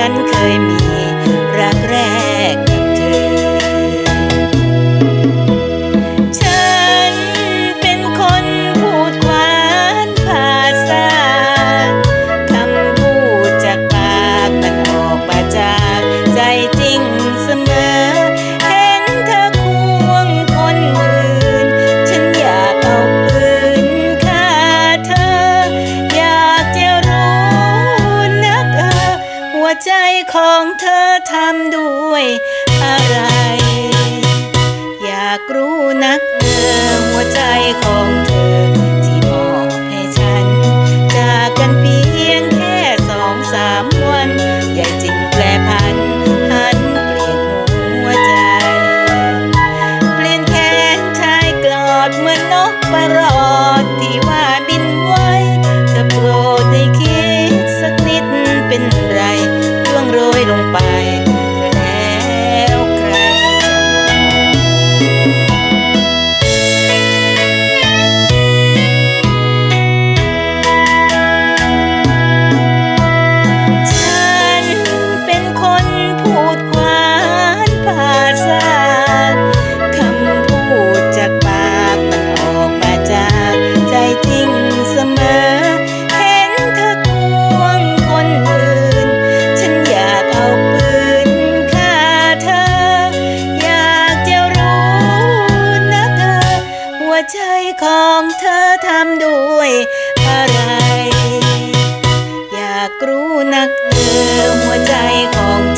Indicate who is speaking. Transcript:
Speaker 1: ฉันเคยมี ใจของเธอทำด้วยอะไร อยากรู้นักเธอหัวใจของเธอ ที่มอบให้ฉัน จากกันเพียงแค่สองสามวันใหญ่จิงแปลพันหันเปลี่ยนหัวใจ เปลี่ยนแขนชายกอดเหมือนนกประรอ bye. ของเธอทำด้วยอะไร อยากรู้นักเออหัวใจของเธอ